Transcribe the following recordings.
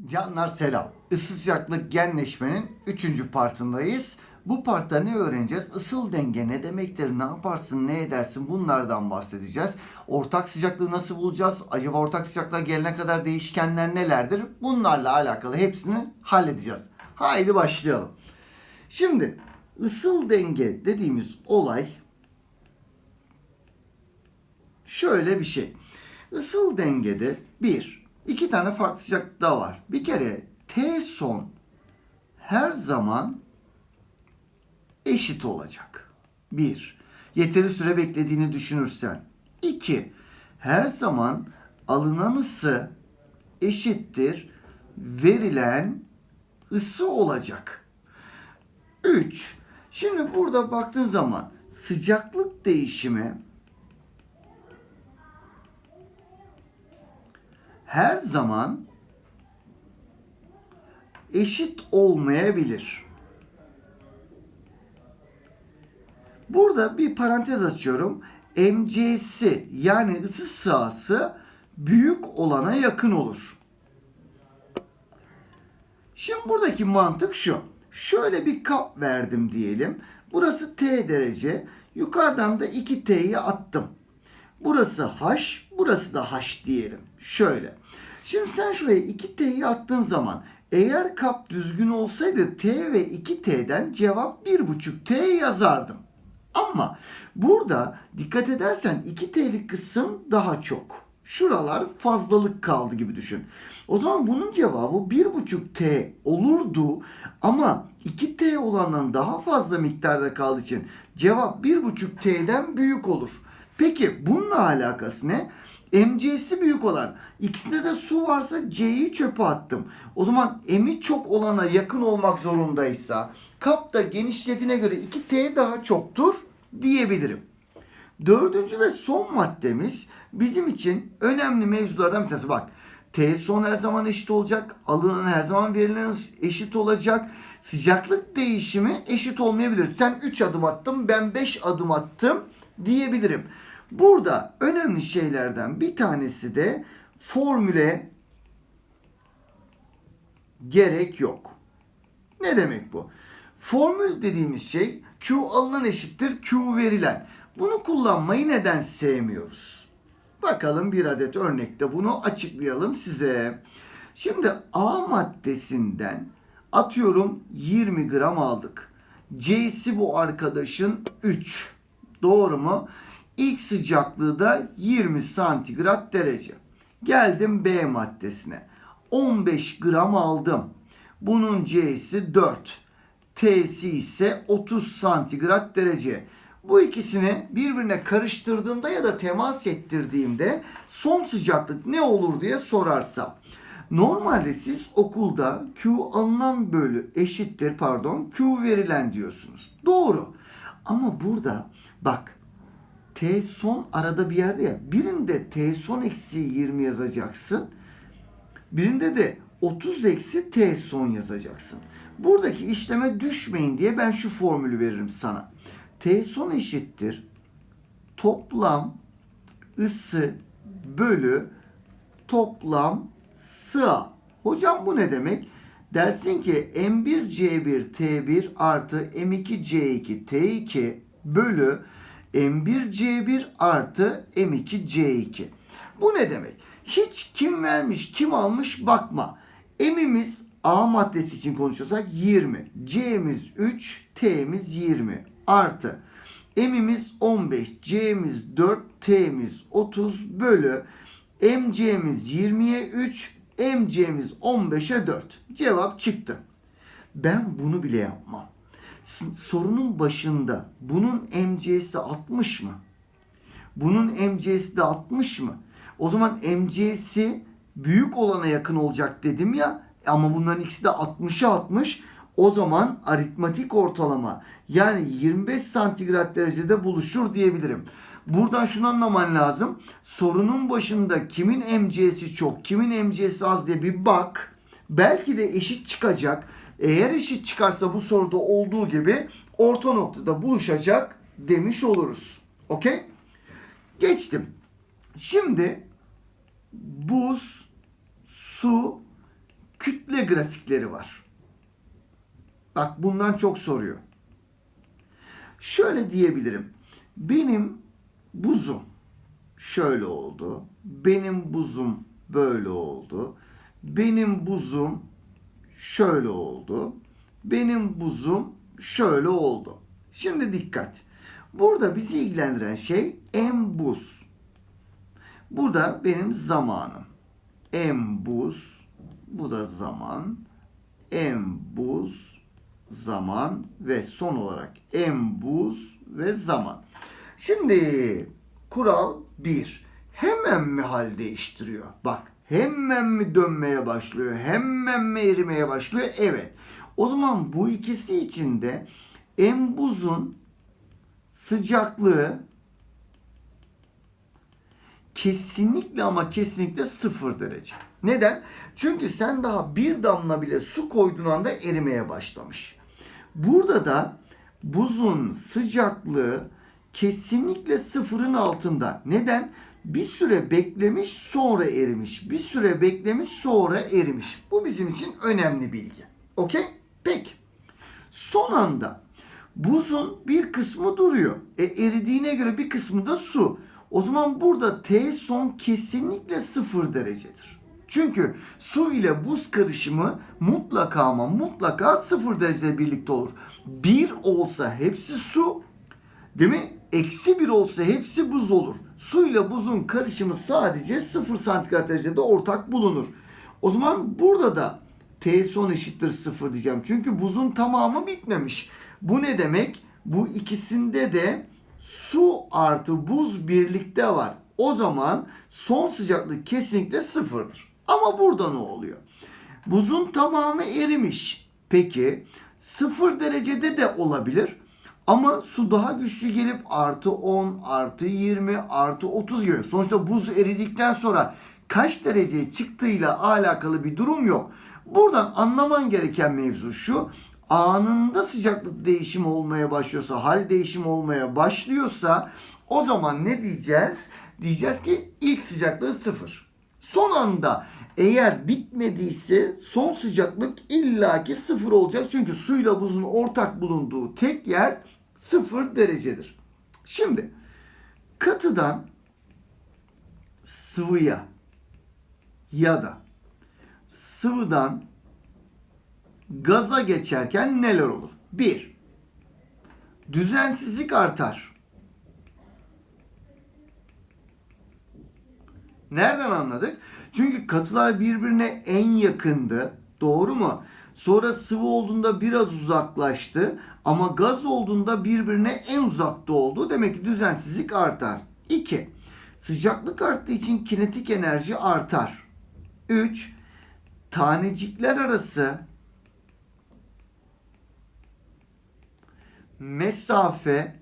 Canlar selam. Isı sıcaklık genleşmenin 3. partındayız. Bu partta ne öğreneceğiz? Isıl denge ne demektir? Ne yaparsın? Ne edersin? Bunlardan bahsedeceğiz. Ortak sıcaklığı nasıl bulacağız? Acaba ortak sıcaklığa gelene kadar değişkenler nelerdir? Bunlarla alakalı hepsini halledeceğiz. Haydi başlayalım. Şimdi ısıl denge dediğimiz olay şöyle bir şey. Isıl dengede bir, iki tane farklı sıcaklıkta var. Bir kere T son her zaman eşit olacak. Bir, yeteri süre beklediğini düşünürsen. İki, her zaman alınan ısı eşittir verilen ısı olacak. 3. Şimdi burada baktığın zaman sıcaklık değişimi her zaman eşit olmayabilir. Burada bir parantez açıyorum. MC'si yani ısı sahası büyük olana yakın olur. Şimdi buradaki mantık şu. Şöyle bir kap verdim diyelim. Burası T derece. Yukarıdan da 2T'yi attım. Burası H, burası da H diyelim. Şöyle. Şimdi sen şuraya 2T'yi attığın zaman eğer kap düzgün olsaydı T ve 2T'den cevap 1,5T yazardım. Ama burada dikkat edersen 2T'lik kısım daha çok. Şuralar fazlalık kaldı gibi düşün. O zaman bunun cevabı 1,5T olurdu ama 2T olandan daha fazla miktarda kaldığı için cevap 1,5T'den büyük olur. Peki bununla alakası ne? MC'si büyük olan. İkisinde de su varsa C'yi çöpe attım. O zaman M'i çok olana yakın olmak zorundaysa kap da genişlediğine göre 2T daha çoktur diyebilirim. Dördüncü ve son maddemiz bizim için önemli mevzulardan bir tanesi. Bak T son her zaman eşit olacak. Alınan her zaman verilen eşit olacak. Sıcaklık değişimi eşit olmayabilir. Sen 3 adım attın ben 5 adım attım diyebilirim. Burada önemli şeylerden bir tanesi de formüle gerek yok. Ne demek bu? Formül dediğimiz şey Q alınan eşittir Q verilen. Bunu kullanmayı neden sevmiyoruz? Bakalım bir adet örnekte bunu açıklayalım size. Şimdi A maddesinden atıyorum 20 gram aldık. C'si bu arkadaşın 3. Doğru mu? İlk sıcaklığı da 20 santigrat derece. Geldim B maddesine. 15 gram aldım. Bunun C'si 4. T'si ise 30 santigrat derece. Bu ikisini birbirine karıştırdığımda ya da temas ettirdiğimde son sıcaklık ne olur diye sorarsam. Normalde siz okulda Q alınan bölü eşittir pardon Q verilen diyorsunuz. Doğru. Ama burada bak T son arada bir yerde ya. Birinde T son eksi 20 yazacaksın. Birinde de 30 eksi T son yazacaksın. Buradaki işleme düşmeyin diye ben şu formülü veririm sana. T son eşittir. Toplam ısı bölü toplam sığa. Hocam bu ne demek? Dersin ki M1 C1 T1 artı M2 C2 T2 bölü M1 C1 artı M2 C2. Bu ne demek? Hiç kim vermiş kim almış bakma. M'imiz A maddesi için konuşuyorsak 20. C'miz 3, T'miz 20 artı M'imiz 15, C'miz 4, T'miz 30 bölü MC'miz 20'ye 3, MC'miz 15'e 4. Cevap çıktı. Ben bunu bile yapmam. Sorunun başında bunun MC'si 60 mı? Bunun MC'si de 60 mı? O zaman MC'si büyük olana yakın olacak dedim ya ama bunların ikisi de 60'a 60. O zaman aritmatik ortalama yani 25 santigrat derecede buluşur diyebilirim. Buradan şunu anlaman lazım. Sorunun başında kimin MC'si çok, kimin MC'si az diye bir bak. Belki de eşit çıkacak. Eğer eşit çıkarsa bu soruda olduğu gibi orta noktada buluşacak demiş oluruz. Okey? Geçtim. Şimdi buz, su, kütle grafikleri var. Bak bundan çok soruyor. Şöyle diyebilirim. Benim buzum şöyle oldu. Benim buzum böyle oldu. Benim buzum şöyle oldu. Benim buzum şöyle oldu. Şimdi dikkat. Burada bizi ilgilendiren şey en buz. Burada benim zamanım. En buz. Bu da zaman. En buz zaman ve son olarak en buz ve zaman. Şimdi kural 1. Hemen mi hal değiştiriyor? Bak hemen mi dönmeye başlıyor? Hemen mi erimeye başlıyor? Evet. O zaman bu ikisi için de en buzun sıcaklığı kesinlikle ama kesinlikle sıfır derece. Neden? Çünkü sen daha bir damla bile su koyduğun anda erimeye başlamış. Burada da buzun sıcaklığı kesinlikle sıfırın altında. Neden? Bir süre beklemiş sonra erimiş. Bir süre beklemiş sonra erimiş. Bu bizim için önemli bilgi. Okey? Peki. Son anda buzun bir kısmı duruyor. E eridiğine göre bir kısmı da su. O zaman burada T son kesinlikle sıfır derecedir. Çünkü su ile buz karışımı mutlaka ama mutlaka sıfır derecede birlikte olur. Bir olsa hepsi su, değil mi? Eksi bir olsa hepsi buz olur. Su ile buzun karışımı sadece sıfır santigrat derecede ortak bulunur. O zaman burada da T son eşittir sıfır diyeceğim. Çünkü buzun tamamı bitmemiş. Bu ne demek? Bu ikisinde de su artı buz birlikte var. O zaman son sıcaklık kesinlikle sıfırdır. Ama burada ne oluyor? Buzun tamamı erimiş. Peki sıfır derecede de olabilir. Ama su daha güçlü gelip artı 10, artı 20, artı 30 geliyor. Sonuçta buz eridikten sonra kaç dereceye çıktığıyla alakalı bir durum yok. Buradan anlaman gereken mevzu şu. Anında sıcaklık değişimi olmaya başlıyorsa, hal değişimi olmaya başlıyorsa o zaman ne diyeceğiz? Diyeceğiz ki ilk sıcaklığı sıfır. Son anda eğer bitmediyse son sıcaklık illaki sıfır olacak. Çünkü suyla buzun ortak bulunduğu tek yer sıfır derecedir. Şimdi katıdan sıvıya ya da sıvıdan gaza geçerken neler olur? 1. Düzensizlik artar. Nereden anladık? Çünkü katılar birbirine en yakındı. Doğru mu? Sonra sıvı olduğunda biraz uzaklaştı ama gaz olduğunda birbirine en uzakta oldu. Demek ki düzensizlik artar. 2. Sıcaklık arttığı için kinetik enerji artar. 3. Tanecikler arası mesafe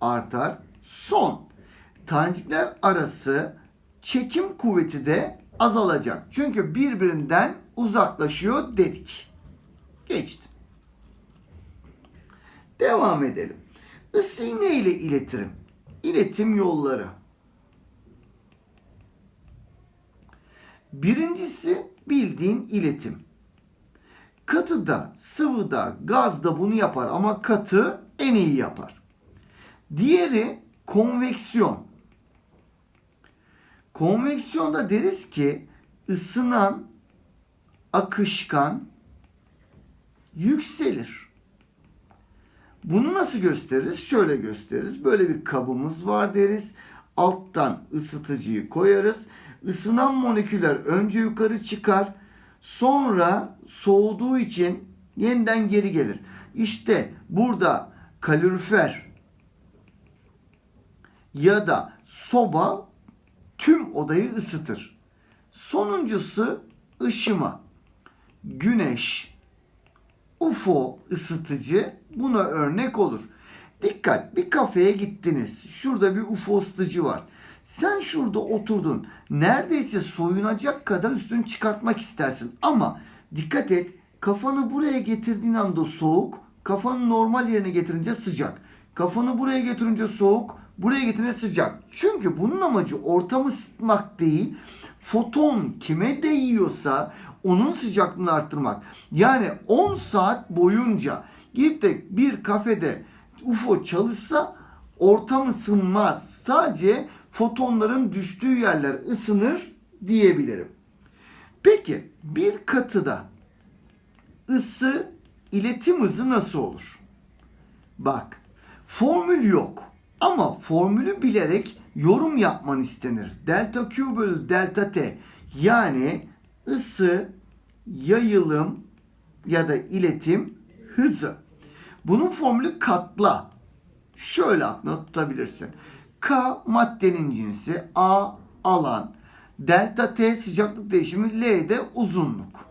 artar. Son. Tanecikler arası çekim kuvveti de azalacak. Çünkü birbirinden uzaklaşıyor dedik. Geçtim. Devam edelim. Isıyı ne ile iletirim? İletim yolları. Birincisi bildiğin iletim. Katıda, sıvıda, gazda bunu yapar ama katı en iyi yapar. Diğeri konveksiyon. Konveksiyonda deriz ki ısınan akışkan yükselir. Bunu nasıl gösteririz? Şöyle gösteririz. Böyle bir kabımız var deriz. Alttan ısıtıcıyı koyarız. Isınan moleküller önce yukarı çıkar. Sonra soğuduğu için yeniden geri gelir. İşte burada kalorifer ya da soba tüm odayı ısıtır. Sonuncusu ışıma. Güneş, UFO ısıtıcı buna örnek olur. Dikkat bir kafeye gittiniz. Şurada bir UFO ısıtıcı var. Sen şurada oturdun. Neredeyse soyunacak kadar üstünü çıkartmak istersin. Ama dikkat et kafanı buraya getirdiğin anda soğuk. Kafanı normal yerine getirince sıcak. Kafanı buraya getirince soğuk. Buraya getirince sıcak. Çünkü bunun amacı ortamı ısıtmak değil. Foton kime değiyorsa onun sıcaklığını arttırmak. Yani 10 saat boyunca gidip de bir kafede UFO çalışsa ortam ısınmaz. Sadece fotonların düştüğü yerler ısınır diyebilirim. Peki bir katıda ısı iletim hızı nasıl olur? Bak formül yok ama formülü bilerek yorum yapman istenir. Delta Q bölü delta T yani ısı, yayılım ya da iletim hızı. Bunun formülü katla. Şöyle aklına tutabilirsin. K maddenin cinsi, A alan, delta T sıcaklık değişimi, L de uzunluk.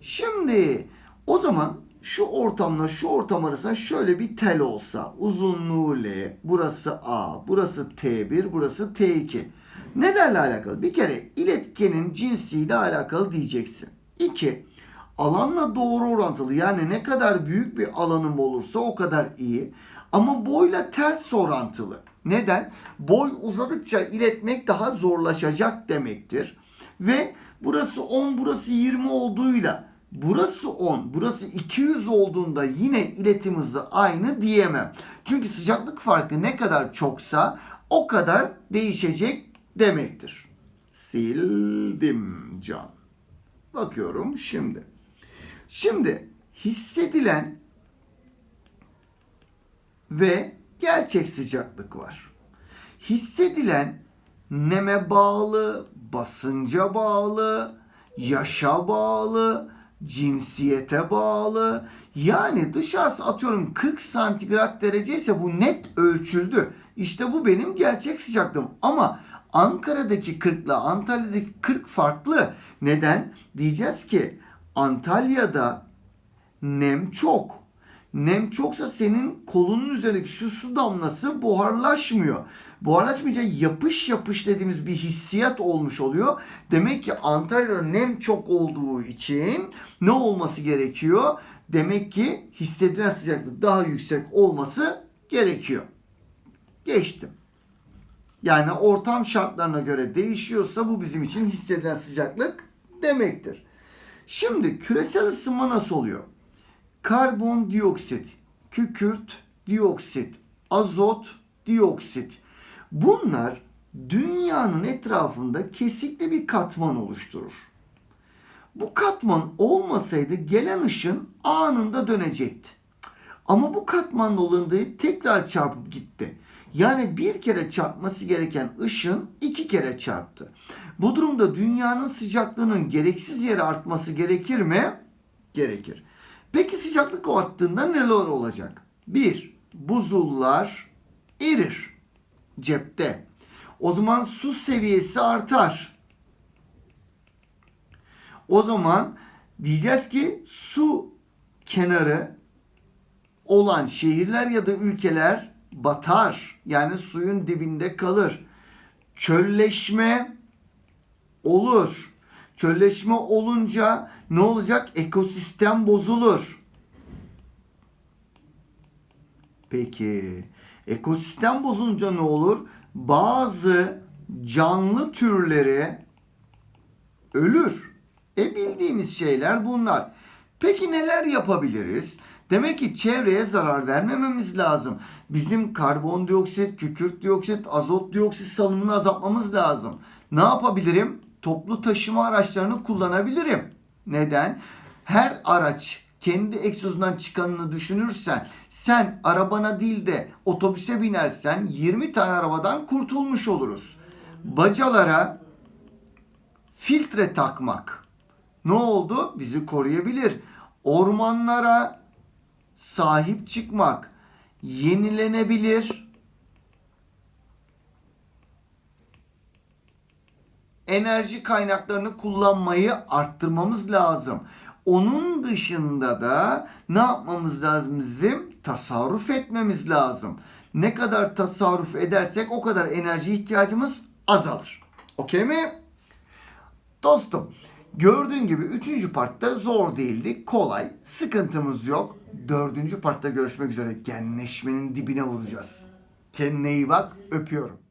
Şimdi o zaman şu ortamla şu ortam arasında şöyle bir tel olsa uzunluğu L, burası A, burası T1, burası T2. Nelerle alakalı? Bir kere iletkenin cinsiyle alakalı diyeceksin. İki, alanla doğru orantılı yani ne kadar büyük bir alanım olursa o kadar iyi. Ama boyla ters orantılı. Neden? Boy uzadıkça iletmek daha zorlaşacak demektir. Ve burası 10, burası 20 olduğuyla burası 10, burası 200 olduğunda yine iletim hızı aynı diyemem. Çünkü sıcaklık farkı ne kadar çoksa o kadar değişecek demektir. Sildim can. Bakıyorum şimdi. Şimdi hissedilen ve gerçek sıcaklık var. Hissedilen neme bağlı, basınca bağlı, yaşa bağlı, cinsiyete bağlı. Yani dışarısı atıyorum 40 santigrat derece ise bu net ölçüldü. İşte bu benim gerçek sıcaklığım. Ama Ankara'daki 40 ile Antalya'daki 40 farklı. Neden? Diyeceğiz ki Antalya'da nem çok. Nem çoksa senin kolunun üzerindeki şu su damlası buharlaşmıyor. Buharlaşmayınca yapış yapış dediğimiz bir hissiyat olmuş oluyor. Demek ki Antalya'da nem çok olduğu için ne olması gerekiyor? Demek ki hissedilen sıcaklık daha yüksek olması gerekiyor. Geçtim. Yani ortam şartlarına göre değişiyorsa bu bizim için hissedilen sıcaklık demektir. Şimdi küresel ısınma nasıl oluyor? Karbondioksit, kükürt dioksit, azot dioksit. Bunlar dünyanın etrafında kesikli bir katman oluşturur. Bu katman olmasaydı gelen ışın anında dönecekti. Ama bu katman dolayı tekrar çarpıp gitti. Yani bir kere çarpması gereken ışın iki kere çarptı. Bu durumda dünyanın sıcaklığının gereksiz yere artması gerekir mi? Gerekir. Peki sıcaklık arttığında neler olacak? 1. Buzullar erir cepte. O zaman su seviyesi artar. O zaman diyeceğiz ki su kenarı olan şehirler ya da ülkeler batar. Yani suyun dibinde kalır. Çölleşme olur. Çölleşme olunca ne olacak? Ekosistem bozulur. Peki ekosistem bozulunca ne olur? Bazı canlı türleri ölür. E bildiğimiz şeyler bunlar. Peki neler yapabiliriz? Demek ki çevreye zarar vermememiz lazım. Bizim karbondioksit, kükürt dioksit, azot dioksit salımını azaltmamız lazım. Ne yapabilirim? Toplu taşıma araçlarını kullanabilirim. Neden? Her araç kendi egzozundan çıkanını düşünürsen sen arabana değil de otobüse binersen 20 tane arabadan kurtulmuş oluruz. Bacalara filtre takmak ne oldu? Bizi koruyabilir. Ormanlara sahip çıkmak yenilenebilir enerji kaynaklarını kullanmayı arttırmamız lazım. Onun dışında da ne yapmamız lazım bizim? Tasarruf etmemiz lazım. Ne kadar tasarruf edersek o kadar enerji ihtiyacımız azalır. Okey mi? Dostum gördüğün gibi 3. partta zor değildi. Kolay. Sıkıntımız yok. 4. partta görüşmek üzere. Genleşmenin dibine vuracağız. Kendine iyi bak. Öpüyorum.